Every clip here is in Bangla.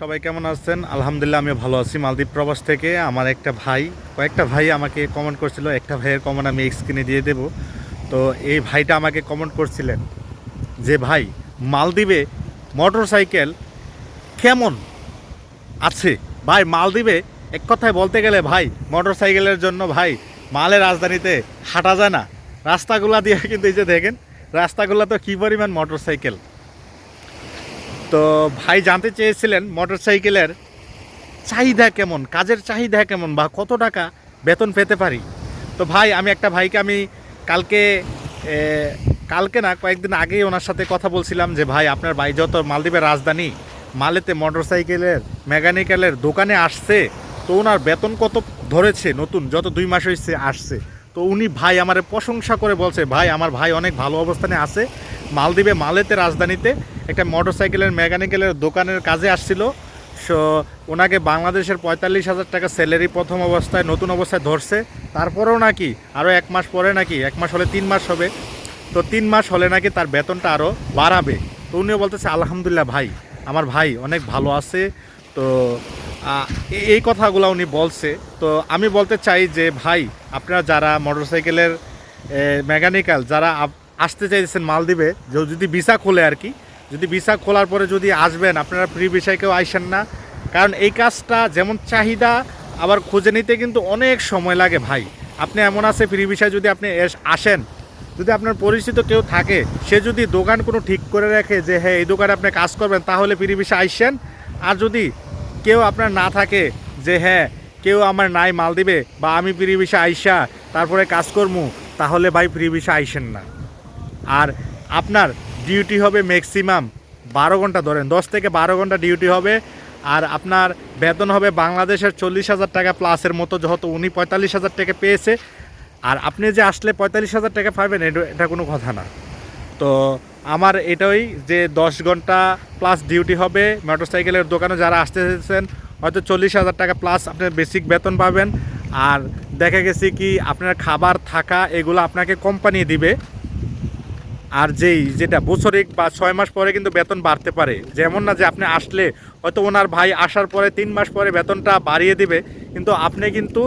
সবাই কেমন আছেন? আলহামদুলিল্লাহ আমি ভালো আছি। মালদ্বীপ প্রবাস থেকে আমার একটা ভাই, কয়েকটা ভাই আমাকে কমেন্ট করছিল। একটা ভাইয়ের কমেন্ট আমি স্ক্রিনে দিয়ে দেব। তো এই ভাইটা আমাকে কমেন্ট করছিলেন যে, ভাই, মালদ্বীপে মোটর সাইকেল কেমন আছে? ভাই, মালদ্বীপে এক কথায় বলতে গেলে, ভাই মোটর সাইকেলের জন্য, ভাই, মালের রাজধানীতে হাঁটা যায় না। রাস্তাগুলা দিয়ে কিন্তু এই যে দেখেন, রাস্তাগুলো তো কী পরিমাণ মোটর সাইকেল তো ভাই জানতে চেয়েছিলেন মোটর সাইকেলের চাহিদা কেমন, কাজের চাহিদা কেমন বা কত টাকা বেতন পেতে পারি? তো ভাই, আমি একটা ভাইকে আমি কালকে কালকে না কয়েকদিন আগেই ওনার সাথে কথা বলছিলাম যে, ভাই, আপনার ভাই যত মালদ্বীপের রাজধানী, মালেতে মোটর সাইকেলের মেকানিক্যালের দোকানে আসছে, তো ওনার বেতন কত ধরেছে নতুন? যত দুই মাস হয়েছে আসছে। তো উনি ভাই আমারে প্রশংসা করে বলছে, ভাই, আমার ভাই অনেক ভালো অবস্থানে আছে। মালদ্বীপে মালেতে রাজধানীতে একটা মোটর সাইকেলের মেকানিক্যালের দোকানের কাজে আসছিল। সো, ওনাকে বাংলাদেশের পঁয়তাল্লিশ হাজার টাকা স্যালারি প্রথম অবস্থায়, নতুন অবস্থায় ধরছে। তারপরেও নাকি আরও এক মাস পরে নাকি, এক মাস হলে তিন মাস হবে। তো তিন মাস হলে নাকি তার বেতনটা আরও বাড়াবে। তো উনিও বলতেছে, আলহামদুলিল্লাহ ভাই, আমার ভাই অনেক ভালো আছে। তো এই কথাগুলো উনি বলছে। তো আমি বলতে চাই যে, ভাই, আপনারা যারা মোটরসাইকেলের মেকানিক্যাল, যারা আসতে চাইছেন মালদ্বীপে, যে, যদি ভিসা খোলে আর কি, যদি ভিসা খোলার পরে যদি আসবেন, আপনারা প্রি ভিসায় কেউ আইসেন না। কারণ এই কাজটা যেমন চাহিদা, আবার খুঁজে নিতে কিন্তু অনেক সময় লাগে ভাই। আপনি এমন আছে, ফ্রি ভিসায় যদি আপনি আসেন। যদি আপনার পরিচিত কেউ থাকে, সে যদি দোকান কোনো ঠিক করে রাখে যে হ্যাঁ এই দোকানে আপনি কাজ করবেন, তাহলে ফ্রি ভিসা আইসেন। আর যদি কেউ আপনার না থাকে যে হ্যাঁ কেউ আমার নাই মাল দিবে বা আমি ফ্রি ভিসা আইসা তারপরে কাজ করব তাহলে ভাই ফ্রি ভিসা আইসেন না। আর আপনার ডিউটি হবে ম্যাক্সিমাম বারো ঘণ্টা ধরেন, দশ থেকে বারো ঘণ্টা ডিউটি হবে। আর আপনার বেতন হবে বাংলাদেশের চল্লিশ হাজার টাকা প্লাসের মতো, যেহেতু উনি পঁয়তাল্লিশ হাজার টাকা পেয়েছে। আর আপনি যে আসলে পঁয়তাল্লিশ হাজার টাকা পাবেন এটা কোনো কথা না। তো আমার এটাই যে দশ ঘণ্টা প্লাস ডিউটি হবে মোটরসাইকেলের দোকানে যারা আসতে এসেছেন হয়তো চল্লিশ হাজার টাকা প্লাস আপনার বেসিক বেতন পাবেন। আর দেখা গেছে কি, আপনার খাবার, থাকা, এগুলো আপনাকে কোম্পানি দিবে। আর যেই, যেটা বছরিক বা ছয় মাস পরে কিন্তু বেতন বাড়তে পারে। যেমন না যে আপনি আসলে হয়তো ওনার ভাই আসার পরে তিন মাস পরে বেতনটা বাড়িয়ে দিবে, কিন্তু আপনি কিন্তু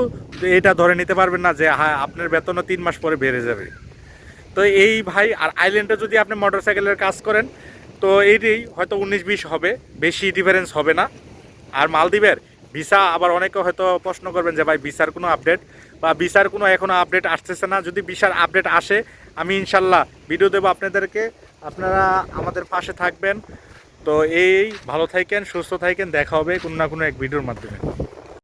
এটা ধরে নিতে পারবেন না যে হ্যাঁ আপনার বেতনও তিন মাস পরে বেড়ে যাবে। তো এই ভাই আর আইল্যান্ডে যদি আপনি মোটরসাইকেলের কাজ করেন, তো এইটাই হয়তো উনিশ বিশ হবে, বেশি ডিফারেন্স হবে না। আর মালদ্বীপের ভিসা আবার অনেকে হয়তো প্রশ্ন করবেন যে ভাই, ভিসার কোনো আপডেট বা ভিসার কোনো এখনও আপডেট আসতেছে না? যদি ভিসার আপডেট আসে, আমি ইনশাল্লাহ ভিডিও দেবো আপনাদেরকে। আপনারা আমাদের পাশে থাকবেন। তো এই, ভালো থাকেন, সুস্থ থাকেন। দেখা হবে কোনো না কোনো এক ভিডিওর মাধ্যমে।